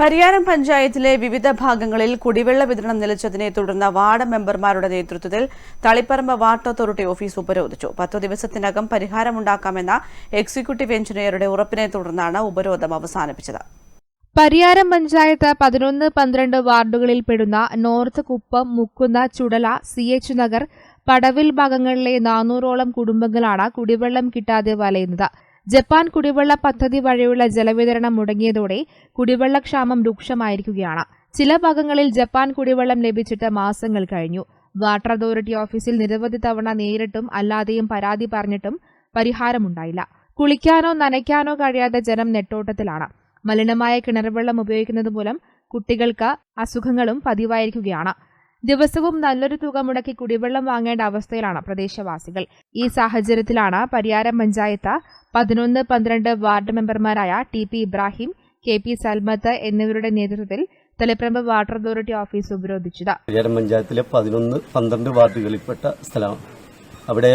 പരിയാരം പഞ്ചായത്തിലെ വിവിധ ഭാഗങ്ങളിൽ കുടിവെള്ള വിതരണം നിലച്ചതിനെ തുടർന്ന് വാർഡ് മെമ്പർമാരുടെ നേതൃത്വത്തിൽ തളിപ്പറമ്പ് വാട്ടർ അതോറിറ്റി ഓഫീസ് ഉപരോധിച്ചു. പത്തു ദിവസത്തിനകം പരിഹാരമുണ്ടാക്കാമെന്ന എക്സിക്യൂട്ടീവ് എഞ്ചിനീയറുടെ ഉറപ്പിനെ തുടർന്നാണ് ഉപരോധം അവസാനിപ്പിച്ചത്. പരിയാരം പഞ്ചായത്ത് പതിനൊന്ന് പന്ത്രണ്ട് വാർഡുകളിൽ പെടുന്ന north Kuppam Mukkunna Chudala C H Nagar പടവിൽ ഭാഗങ്ങളിലെ നാനൂറോളം കുടുംബങ്ങളാണ് കുടിവെള്ളം കിട്ടാതെ വലയുന്നത്. ജപ്പാൻ കുടിവെള്ള പദ്ധതി വഴിയുള്ള ജലവിതരണം മുടങ്ങിയതോടെ കുടിവെള്ളക്ഷാമം രൂക്ഷമായിരിക്കുകയാണ്. ചില ഭാഗങ്ങളിൽ ജപ്പാൻ കുടിവെള്ളം ലഭിച്ചിട്ട് മാസങ്ങൾ കഴിഞ്ഞു. വാട്ടർ അതോറിറ്റി ഓഫീസിൽ നിരവധി തവണ നേരിട്ടും അല്ലാതെയും പരാതി പറഞ്ഞിട്ടും പരിഹാരമുണ്ടായില്ല. കുളിക്കാനോ നനയ്ക്കാനോ കഴിയാതെ ജനം നെട്ടോട്ടത്തിലാണ്. മലിനമായ കിണർവെള്ളം ഉപയോഗിക്കുന്നത് മൂലം കുട്ടികൾക്ക് അസുഖങ്ങളും പതിവായിരിക്കുകയാണ്. ദിവസവും നല്ലൊരു തുക മുടക്കി കുടിവെള്ളം വാങ്ങേണ്ട അവസ്ഥയിലാണ് പ്രദേശവാസികൾ. ഈ സാഹചര്യത്തിലാണ് പരിയാരം പഞ്ചായത്ത് പതിനൊന്ന് പന്ത്രണ്ട് വാർഡ് മെമ്പർമാരായ T P Ibrahim K P Salmath എന്നിവരുടെ നേതൃത്വത്തിൽ തലപ്രമ്പ് വാട്ടർ അതോറിറ്റി ഓഫീസ് ഉപരോധിച്ചത്. പരിയാരം പഞ്ചായത്തിലെ പതിനൊന്ന് പന്ത്രണ്ട് വാർഡുകളിൽപ്പെട്ട സ്ഥലമാണ്. അവിടെ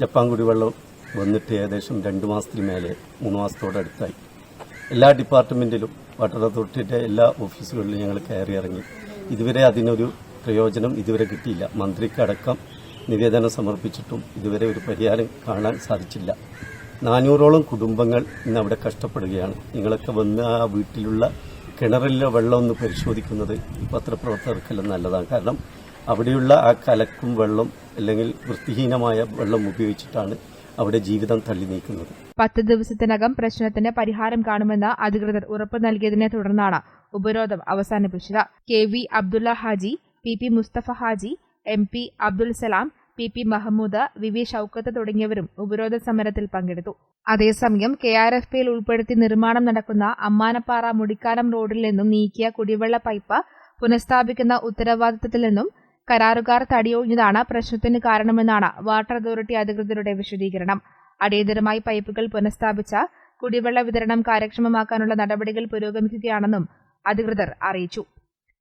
ജപ്പാൻ കുടിവെള്ളം വന്നിട്ട് ഏകദേശം രണ്ട് മാസത്തിന് മേലെ മൂന്ന് മാസത്തോടടുത്തായി എല്ലാ ഡിപ്പാർട്ട്മെന്റിലും വാട്ടർ അതോറിറ്റിയുടെ എല്ലാ ഓഫീസുകളിലും ഞങ്ങൾ കയറി ഇറങ്ങി. ഇതുവരെ അതിനൊരു പ്രയോജനം ഇതുവരെ കിട്ടിയില്ല. മന്ത്രിക്കടക്കം നിവേദനം സമർപ്പിച്ചിട്ടും ഇതുവരെ ഒരു പരിഹാരം കാണാൻ സാധിച്ചില്ല. നാനൂറോളം കുടുംബങ്ങൾ ഇന്ന് അവിടെ കഷ്ടപ്പെടുകയാണ്. നിങ്ങളൊക്കെ വന്ന് ആ വീട്ടിലുള്ള കിണറിലെ വെള്ളം ഒന്ന് പരിശോധിക്കുന്നത് പത്രപ്രവർത്തകർക്കെല്ലാം നല്ലതാണ്. കാരണം അവിടെയുള്ള ആ കലക്കും വെള്ളം അല്ലെങ്കിൽ വൃത്തിഹീനമായ വെള്ളം ഉപയോഗിച്ചിട്ടാണ് അവിടെ ജീവിതം തള്ളി നീക്കുന്നത്. പത്ത് ദിവസത്തിനകം പ്രശ്നത്തിന് പരിഹാരം കാണുമെന്ന് അധികൃതർ ഉറപ്പ് നൽകിയതിനെ തുടർന്നാണ് ഉപരോധം അവസാനിപ്പിച്ചത്. K V Abdulla Haji P P Musthafa Haji M P Abdul Salam P P Mahmood V V Shoukath തുടങ്ങിയവരും ഉപരോധ സമരത്തിൽ പങ്കെടുത്തു. അതേസമയം കെ ആർ എഫ് പിയിൽ ഉൾപ്പെടുത്തി നിർമ്മാണം നടക്കുന്ന അമ്മാനപ്പാറ മുടിക്കാനം റോഡിൽ നിന്നും നീക്കിയ കുടിവെള്ള പൈപ്പ് പുനഃസ്ഥാപിക്കുന്ന ഉത്തരവാദിത്തത്തിൽ നിന്നും കരാറുകാർ തടിയൊഴിഞ്ഞതാണ് പ്രശ്നത്തിന് കാരണമെന്നാണ് വാട്ടർ അതോറിറ്റി അധികൃതരുടെ വിശദീകരണം. അടിയന്തരമായി പൈപ്പുകൾ പുനഃസ്ഥാപിച്ച കുടിവെള്ള വിതരണം കാര്യക്ഷമമാക്കാനുള്ള നടപടികൾ പുരോഗമിക്കുകയാണെന്നും അധികൃതർ അറിയിച്ചു.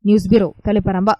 News bureau Taliparamba.